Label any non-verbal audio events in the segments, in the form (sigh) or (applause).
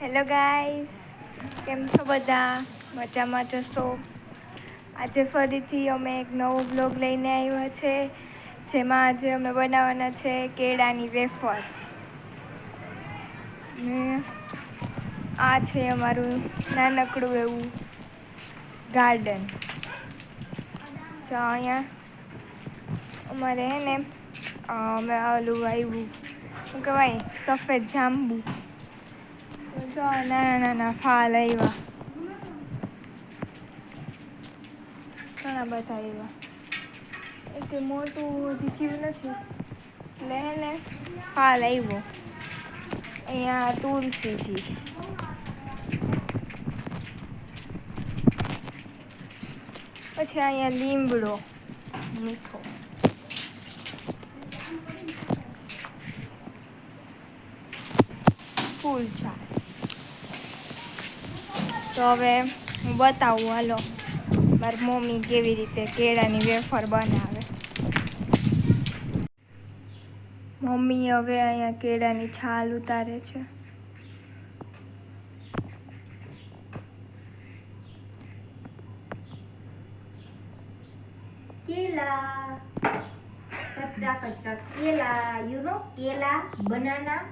Hello guys કેમ છો બધા? મજામાં જશો આજે ફરીથી અમે એક નવો બ્લોગ લઈને આવ્યા છે, જેમાં આજે અમે બનાવવાના છે કેળાની વેફર. આ છે અમારું નાનકડું એવું ગાર્ડન તો અહીંયા અમારે ને અમે ઓલું આવ્યું. શું કહેવાય? સફેદ જાંબુ. જો નાના નાના ફાલ આવ્યા ઘણા બધા આવ્યા એટલે મોટું હજી થયું નથી. એટલે હે ને ફાલ આવ્યો અહીંયા તુલસીજી. પછી અહીંયા લીમડો મીઠો. ફૂલ ચા તો હવે હું બતાવું, હાલો. મારી મમ્મી કેવી રીતે કેળાની વેફર બનાવે. મમ્મી હવે અહીંયા કેળાની છાલ ઉતારે છે. કેલા કચ્ચા કચ્ચા કેલા યુ નો કેલા બનાના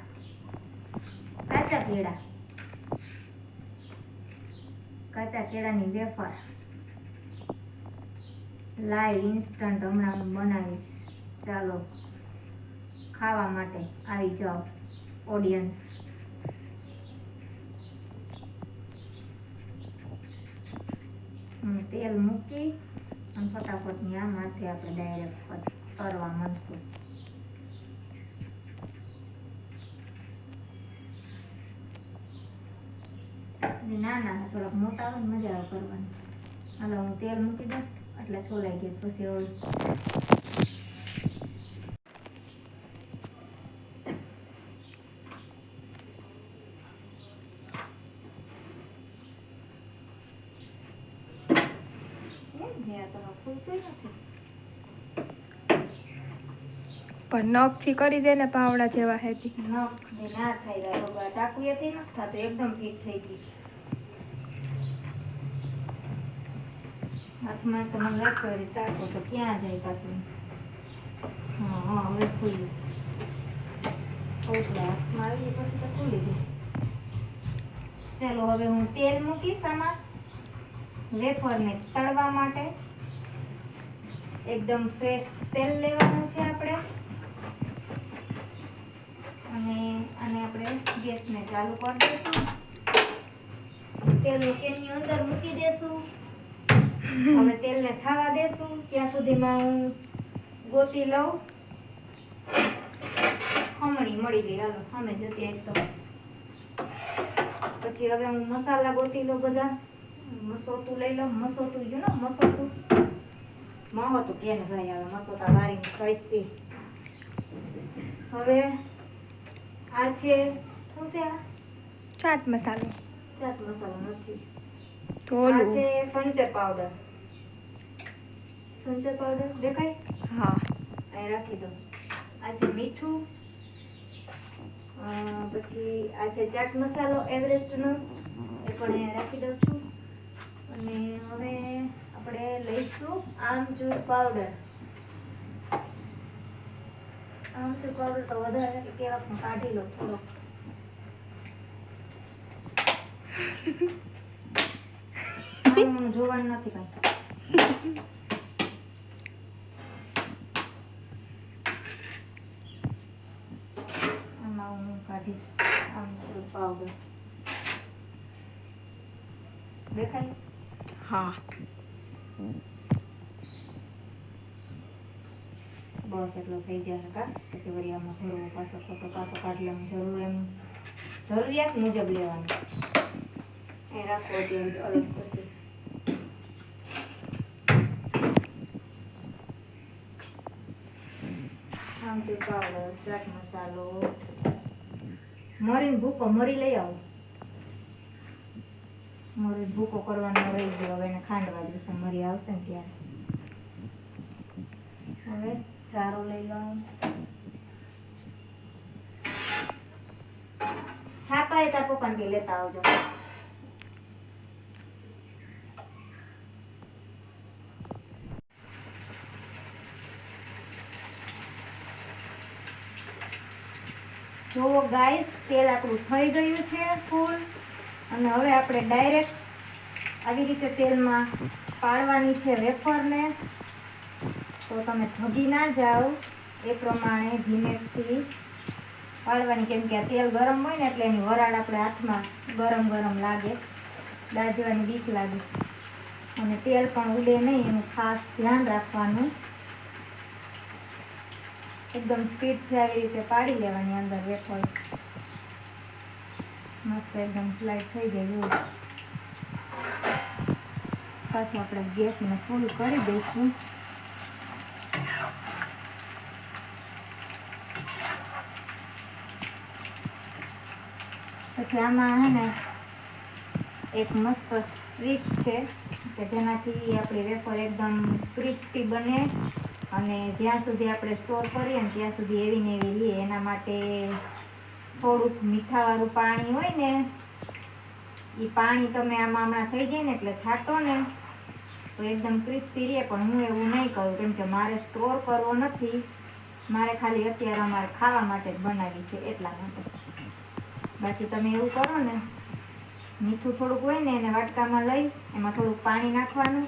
કાચા કેળા. કાચા કેળાની વેફર. લાઈવ ઇન્સ્ટન્ટ હમણાં બનાવીશ. ચાલો, ખાવા માટે આવી જાઓ ઓડિયન્સ તેલ મૂકી અને ફટાફટની આ માથે આપણે ડાયરેક્ટ તરવા માંડશું. અને નાના થોડાક મોટા આવે ને મજા આવે કરવાની હાલો હું તેલ મૂકી દઉં એટલે છોલાઈ ગયું પછી હવે પણ નખથી કરી દે ને પાવડા જેવા હેતી નખ ને ના થાય ચાકુ એથી નખ થતો એકદમ ફિટ થઈ ગઈ હાથમાં તો મને લાગતો હોય ચાકુ તો ક્યાં જાય પાછું? હા હવે ખુલ્યું ઓકે હાથમાં આવી પછી તો ખુલી જાય. ચાલો, હવે હું તેલ મૂકીશ આમાં વેફરને તળવા માટે. એકદમ ફ્રેશ તેલ લેવાનું છે આપણે. અને આને આપણે ગેસને ચાલુ કરી દઈશું. તેલ કેની અંદર મૂકી દેશું હવે તેલને થવા દેશું. ત્યાં સુધીમાં હું ગોતી લઉં. ખમણી મળી ગઈ. હાલો સામે જતી એક તો. પછી હવે હું મસાલા ગોતી લઉં બધા. મસોતું લઈ લઉં. મસોતું યુ નો મસોતું મહોતું કે ભાઈ હવે મસોતા વારી ખાઈશતી હવે આ છે શું છે આ? ચાટ મસાલો. ચાટ મસાલો નથી. છે સંચર પાવડર સંચર પાવડર દેખાય? હા. અહીં રાખી દો. આ છે મીઠું પછી આ છે ચાટ મસાલો એવરેસ્ટનો એ પણ અહીંયા રાખી દઉં છું. અને હવે આપણે લઈશું આમચૂર પાવડર આમચૂર પાવડર તો વધારે કેવા કાઢી લો થોડોક. (laughs) આનું જોવાનું નથી કાંઈ આમાં હું કાઢીશ આમચૂર પાવડર દેખાય હા બસ એટલો થઈ જાય કા પછી વળી આમાં ભરવો પાછો ખોટો પાછો કાઢી લેવાનું જરૂર એમ જરૂરિયાત મુજબ લેવાનું એ રાખવો જોઈએ અલગ પછી આમચૂર પાવડર મસાલો મરીને ભૂકો મરી લઈ આવો. મરી ભૂકો કરવાનો રહી ગયો. હવે એને ખાંડવા દિવસે મરી આવશે ને ત્યારે. હવે ચારો લઈ લઉં છાપા એ તાર પપ્પાને લેતા આવજો. જો ગાઈસ તેલ આપણું થઈ ગયું છે ફૂલ અને હવે આપણે ડાયરેક્ટ આવી રીતે તેલમાં પાડવાની છે વેફરને. તો તમે ધગી ના જાઓ. એ પ્રમાણે ધીમેથી પાડવાની, કેમ કે આ તેલ ગરમ હોય ને એટલે એની વરાળ આપણે હાથમાં ગરમ ગરમ લાગે. દાજવાની બીક લાગે. અને તેલ પણ ઉડે નહીં, એનું ખાસ ધ્યાન રાખવાનું. એકદમ સ્પીડથી આવી રીતે પાડી લેવાની અંદર વેફર. મસ્ત એકદમ ફ્લાઇટ થઈ જાય પાછું આપણે ગેસને ફૂલ કરી દઈશું. પછી આમાં હે ને એક મસ્ત સ્ટ્રીક છે કે જેનાથી આપણી વેફર એકદમ ક્રિસ્પી બને. અને જ્યાં સુધી આપણે સ્ટોર કરીએ ને ત્યાં સુધી એવી ને એવી લઈએ. એના માટે થોડુંક મીઠાવાળું પાણી હોય ને એ પાણી તમે આમાં હમણાં થઈ જાય ને એટલે છાંટો ને, તો એકદમ ક્રિસ્પી રહે. પણ હું એવું નહીં કરું કેમ કે મારે સ્ટોર કરવો નથી. મારે ખાલી અત્યારે અમારે ખાવા માટે જ બનાવી છે એટલા માટે. બાકી તમે એવું કરો ને, મીઠું થોડુંક હોય ને એને વાટકામાં લઈ, એમાં થોડુંક પાણી નાખવાનું.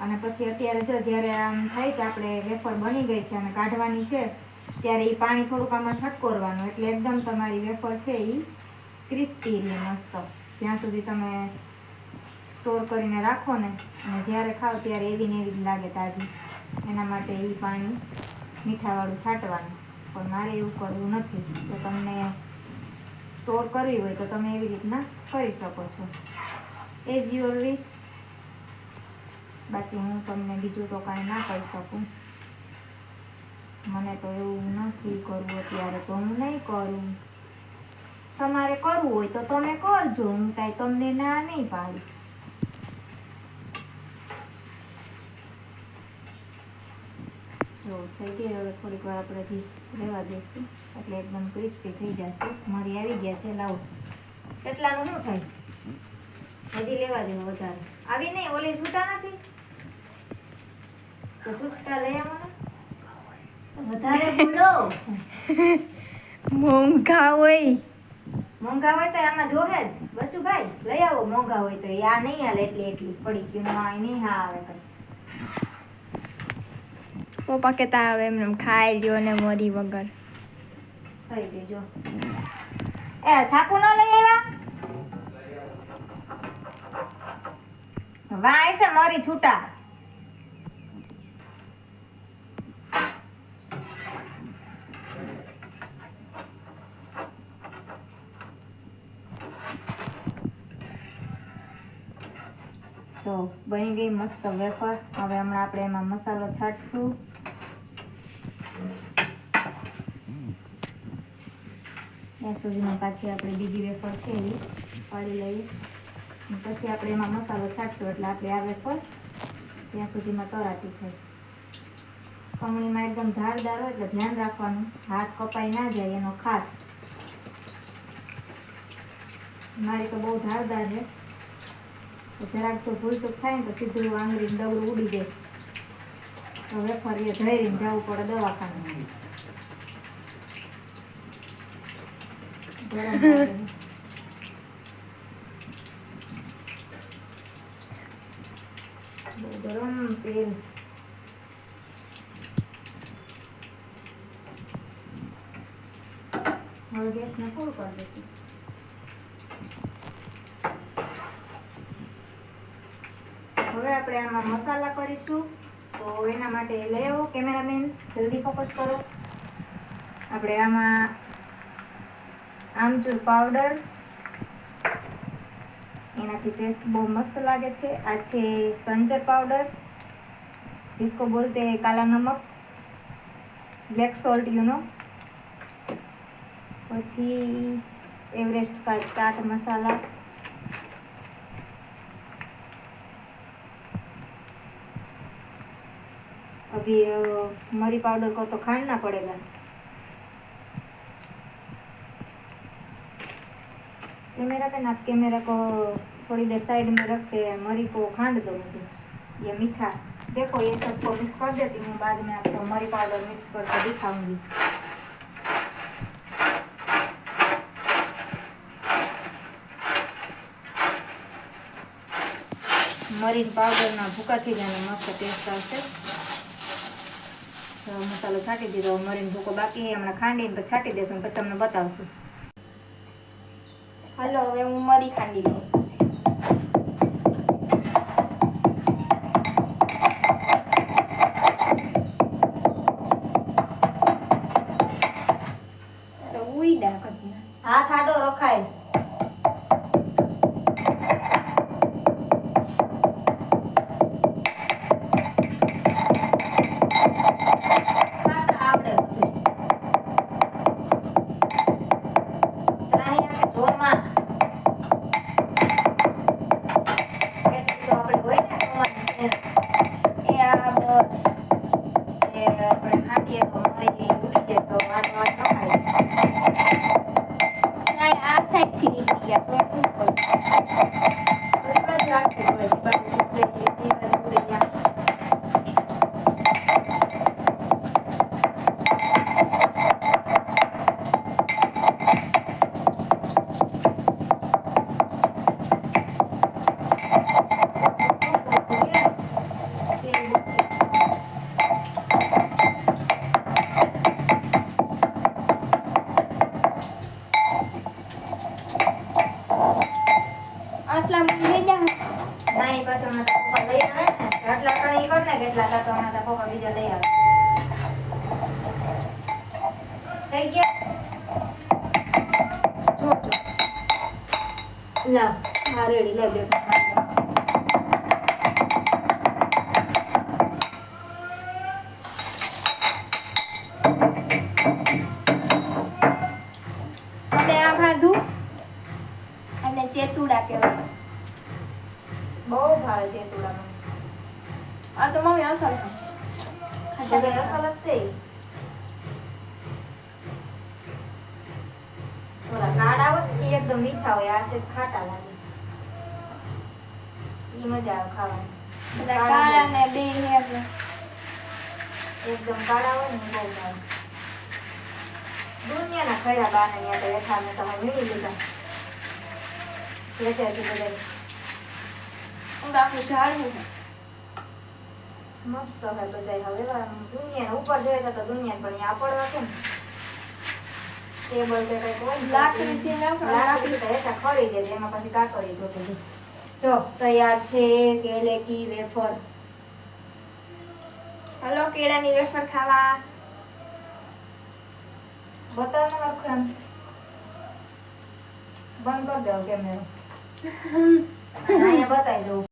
અને પછી અત્યારે જો જ્યારે આમ થાય કે આપણે વેફર બની ગઈ છે અને કાઢવાની છે, ત્યારે એ પાણી થોડુંક આમાં છટકોરવાનું. એટલે એકદમ તમારી વેફર છે એ ક્રિસ્પી રહે મસ્ત. જ્યાં સુધી તમે સ્ટોર કરીને રાખો ને, અને જ્યારે ખાઓ ત્યારે એવી ને એવી જ લાગે તાજી. એના માટે એ પાણી મીઠાવાળું છાંટવાનું. પણ મારે એવું કરવું નથી. તો તમને સ્ટોર કરવી હોય તો તમે એવી રીતના કરી શકો છો. એઝ યોર વિશ બાકી હું તમને બીજું તો કાંઈ ના કહી શકું. મને તો એવું નથી કરવું અત્યારે, તો હું નહીં કરું. તમારે કરવું હોય તો તમે કરજો, હું કાંઈ તમને ના નહીં પાડું. જો, થઈ ગઈ હવે થોડીક વાર આપણે હજી રહેવા દઈશું. એટલે એકદમ ક્રિસ્પી થઈ જશે. મારી આવી ગયા છે, લાવો. કેટલાનું શું થાય? હજી લેવા દેવો વધારે. આવી નહીં, ઓલી છૂટા નથી તો છૂટા લઈ આવવાના વધારે બોલો. (laughs) મોંઘા હોય. મોંઘા હોય તો આમાં જોહે જ. બચુભાઈ લઈ આવો મોંઘા હોય તો. આ નહીં હાલે એટલી એટલી પડી ગયું આ નહીં હા આવે કઈ. પપ્પા કહેતા આવે એમને એમ ખાઈ લ્યો ને મરી વગર. થઈ દેજો એ છાપુ ન લઈ આવ્યા? વાય છે મારી છૂટા. તો બની ગઈ મસ્ત વેફર. હવે હમણાં આપણે એમાં મસાલો છાંટશું. ત્યાં સુધીમાં પાછી આપણે બીજી વેફર છે એ પાડી લઈએ. પછી આપણે એમાં મસાલો છાંટશું એટલે આપણે આ વેફર ત્યાં સુધીમાં તરાતી થાય. કમણીમાં એકદમ ધારદાર હોય એટલે ધ્યાન રાખવાનું. હાથ કપાઈ ના જાય એનો ખાસ. મારી તો બહુ ધારદાર છે. જરાક તો ભૂલચૂક થાય ને તો સીધું આંગળી દવડું ઉડી જાય. તો વેફર એ ધૈર્યને જવું પડે દવાખાને (laughs) ગરમ તેલ. હવે ગેસને ફૂલ કરી દઈશું હવે આપણે આમાં મસાલા કરીશું. તો એના માટે લઈ આવો કેમેરામેન, જલ્દી ફોકસ કરો. આપણે આમાં આમચૂર પાવડર, એનાથી ટેસ્ટ બહુ મસ્ત લાગે છે. આ છે સંજર પાવડર જીસકો બોલતે કાલા નમક બ્લેક સોલ્ટ યુનો પછી એવરેસ્ટ ચાટ મસાલા. अभी अ, मरी पाउडर को तो खाना पड़ेगा कैमरा का नाथ कैमरा को थोड़ी देर साइड में रख के मरी को खांड दो मुझे ये मीठा देखो ये सबको मिक्स कर देती हूँ बाद में आपको मरी पाउडर मिक्स करके दिखाऊंगी મરીન પાવડરના ભૂકાથી જ આનો મસ્ત ટેસ્ટ આવશે તો મસાલો છાંટી દીધો, મરીન ભૂકો બાકી હમણાં ખાંડીને પછી છાંટી દેશું પછી તમને બતાવશું. હલો, હવે હું મરી ખાંડી લઉં. હા, ready, લે એકદમ કાળા હોય ને બહુ ભાવે. દુનિયાના ખરા બાને ત્યાં તો હેઠા મેં તમે વીણી લીધા. વેચાયથી બધા હું આખું ઝાડવું છે. મસ્ત હોય બધા હવે. દુનિયા ઉપર જોઈએ તો દુનિયા પણ અહીંયા પડવા છે ને. ટેબલ કે કંઈક હોય ને લાકડી તો હેઠા ખરી જાય એમાં પછી કાકડી જોતી જો તૈયાર છે કેલેકી વેફર. હલો કેળાની વેફર ખાવા બતાવ ને આખું એમ બંધ કરી દો કેમેરો અહીંયા બતાવી દઉં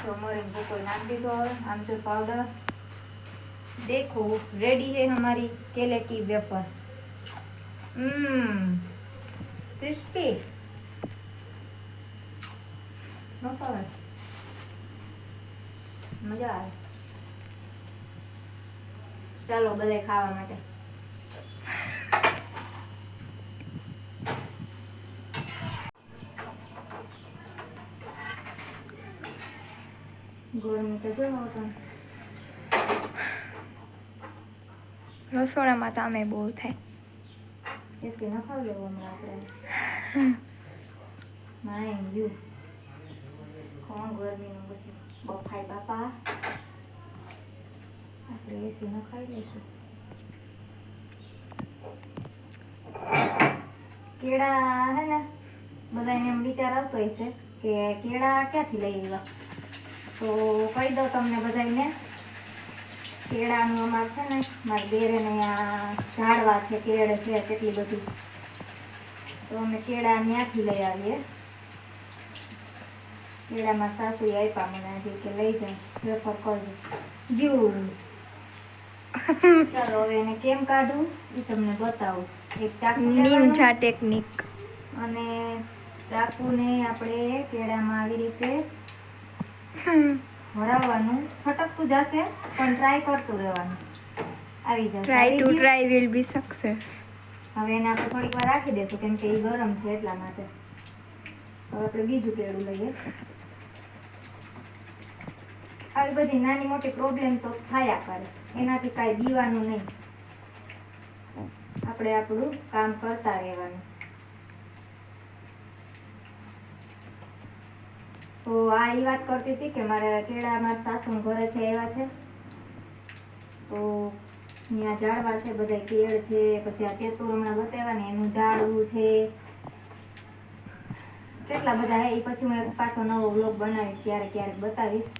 તો મરીન ભૂકો નાખ દીધો હવે આમચૂર પાવડર देखो रेडी है हमारी केले की वेफर हम्म क्रिस्पी મસ્ત આવે મજા આવે ચાલો બધે ખાવા માટે રસોડામાં તો અમે બહુ થાય એસી નખાવી લેવું હમણાં આપણે માય યુ કોણ ગરમીનું પછી? બફાય બાપા. આપણે એસી નખાવી લઈશું. કેળા હે ને, બધાને એમ વિચાર આવતો હશે કે કેળા ક્યાંથી લઈ આવ્યા? તો કહી દઉં તમને બધાને, કેળાનું અમારે છે ને, મારી બેરે ને ઝાડવા છે, કેળ છે, કેટલી બધી. તો અમે કેળા ત્યાંથી લઈ આવીએ. કેળામાં સાસુ આપ્યા મને આજે કે લઈ જાય રેફર કરજો જુ ચાલો હવે એને કેમ કાઢું એ તમને બતાવું એક ચાકુ નિંજા ટેકનિક અને ચાકુને આપણે કેળામાં આવી રીતે હરાવવાનું છટકતું જશે પણ ટ્રાય કરતું રહેવાનું આવી જશે try to try will be success હવે એને આપણે થોડીક વાર રાખી દેશું કેમ કે એ ગરમ છે એટલા માટે હવે આપણે બીજું કેળું લઈએ આવી બધી નાની મોટી પ્રોબ્લેમ તો થયા કરે. એનાથી કાંઈ દીવાનું નહીં. આપણે આપણું કામ કરતા રહેવાનું. તો આ એ વાત કરતી હતી કે મારે કેળા મારા સાસુ ઘરે છે એવા છે. તો અહીંયા ઝાડવા છે બધા કેળ છે, પછી આ તેતુર હમણાં બતાવ્યા ને એનું ઝાડવું છે. કેટલા બધા હે એ પછી હું એક પાછો નવો વ્લોગ બનાવીશ, ક્યારેક ક્યારેક બતાવીશ.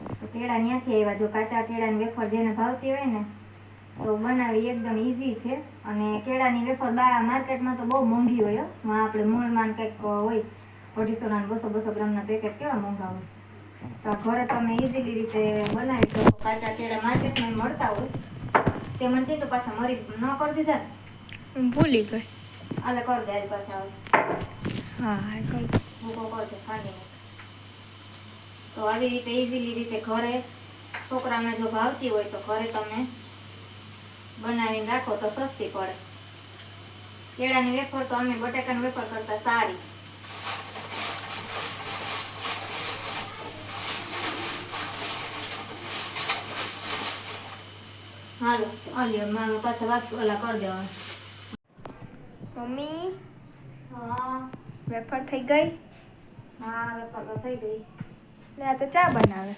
તો કેળા ત્યાંથી આવ્યા જો કાચા કેળાની વેફર જેને ભાવતી હોય ને તો બનાવી એકદમ ઈઝી છે. અને કેળાની વેફર બા માર્કેટમાં તો બહુ મોંઘી હોય હો. માં આપણે મૂળમાં કંઈક હોય અઢીસોના ના બસો બસો ગ્રામના પેકેટ કેવા મોંઘા હોય? તો ઘરે તમે ઈઝીલી રીતે બનાવી શકો. કાચા કેળા માર્કેટમાં મળતા હોય. તે મને છે તો પાછા મરી ન કરી દીધા હું ભૂલી ગઈ. આલે કર દે પાછા હા હા કઈ ભૂકો કરશે ખાંડીને તો આવી રીતે ઇઝીલી રીતે ઘરે છોકરાને જો ભાવતી હોય તો ઘરે તમે બનાવીને રાખો તો સસ્તી પડે. કેળાની વેફર તો અમે બટાકાની વેફર કરતા સારી. હાલો અલ્યો મારું પાછા વાત ઓલા કરી દેવાનું. મમ્મી? હા. વેફર થઈ ગઈ? હા વેફર તો થઈ ગઈ. ને આ તો ચા બનાવે.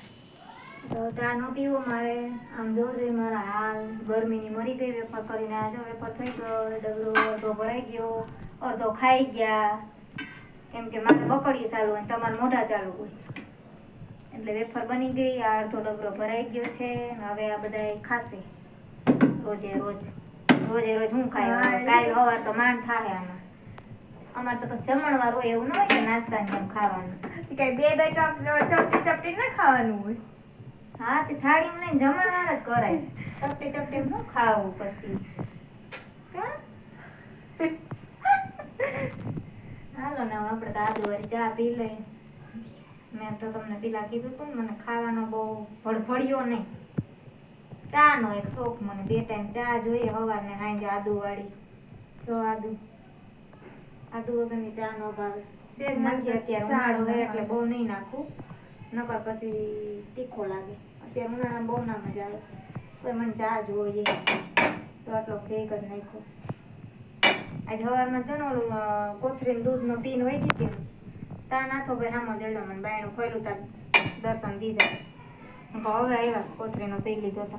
તો ચા નો પીવો મારે. આમ જોજે મારા હાલ ગરમીની મરી ગઈ વેફર કરીને આ જો વેફર થઈ ગયો ડગલો અડધો ભરાઈ ગયો અડધો ખાઈ ગયા. કેમ કે મારે બકડીયું ચાલુ હોય તમારે મોઢા ચાલુ હોય. એટલે વેફર બની ગઈ આ અડધો ડગલો ભરાઈ ગયો છે હવે આ બધા ખાશે. રોજે રોજ. રોજે રોજ હું ખાય કાલ સવાર તો માંડ થાય આમાં. અમારે તો પછી જમણવાર હોય એવું ન હોય કે નાસ્તા ખાવાનું. કઈ બે બે ચપ ચપટી ચપટી ના ખાવાનું હોય. હા, તે થાળીમાં નહીં જમણવાર જ કરાય. ચપટી ચપટી હું ખાવું પછી? હાલો ને આપણે તો આદુ વાળી ચા પી લઈએ. મેં તો તમને પેલા કીધું તું ને, મને ખાવાનો બહુ ભડભડિયો નહીં. ચા નો એક શોખ મને, બે ટાઈમ ચા જોઈએ સવાર ને સાંજે આદુ વાળી જો આદુ આદુ વગરની ચા નો ભાવે. સેજ નાખી અત્યારે ઉનાળો હોય એટલે બહુ નહીં નાખું. નકર પછી તીખો લાગે. અત્યારે ઉનાળામાં બહુ ના મજા આવે. તો મને ચા જોઈએ. તો આટલો ભેગ જ નાખ્યો. આજે સવારમાં છે ને ઓલું અ, કોથળીનું દૂધનો પીન હોય ગઈ ને તા નાથો ભાઈ આમાં જડ્યો મને બાયણું ખોલ્યું તા દર્શન દીધા. હવે આવ્યા કોથરીનો પી લીધો હતો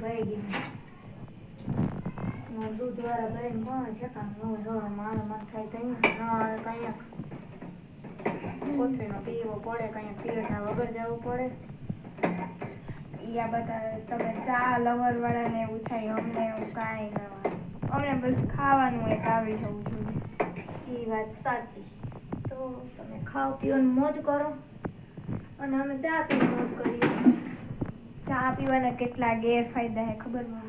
ભાઈ મારે દૂધ વાળા ભાઈને કોણ છે ન હોય મારે મન થાય કઈ પીવો પડે કંઈક પીવડા વગર જવું પડે. આ બધા તમે ચા લવર વાળા ને એવું થાય, અમને એવું કાંઈ અમને બસ ખાવાનું એક આવી જવું જોઈએ. એ વાત સાચી. તો તમે ખાઓ પીઓ મોજ કરો. અને અમે ચા પી મોજ કરીએ. ચા પીવાના કેટલા ગેરફાયદા છે ખબર તને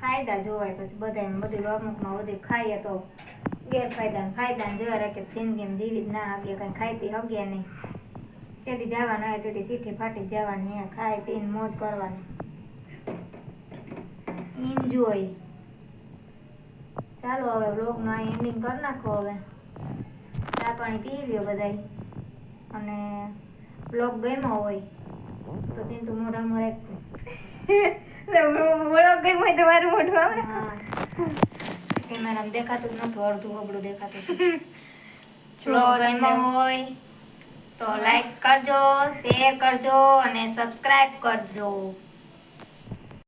ફાયદા જોવાય, પછી બધા બધું અમુકમાં બધું ખાઈએ તો ગેરફાયદા ફાયદા જોયા રાખે જિંદગીમાં જીવી જ ના આપીએ કઈ ખાઈ પી હગ્યા નહીં. તેથી જવાનું હોય તેથી સીઠી ફાટી જવાની, અહીંયા ખાઈ પીને મોજ કરવાની. એન્જોય ચાલો હવે બ્લોગનો અહીં એન્ડિંગ કરી નાખો હવે. ચા પાણી પી લ્યો બધાય. અને બ્લોગ ગમ્યો હોય તો ચિંતુ મોઢામાં રાખજો. (laughs) બોલો કઈ હોય તમારું મોઢું આવે. કેમેરામાં દેખાતું નતું અડધું અબડું દેખાતું (laughs) ગમ્યો હોય તો લાઈક કરજો શેર કરજો અને સબસ્ક્રાઇબ કરજો.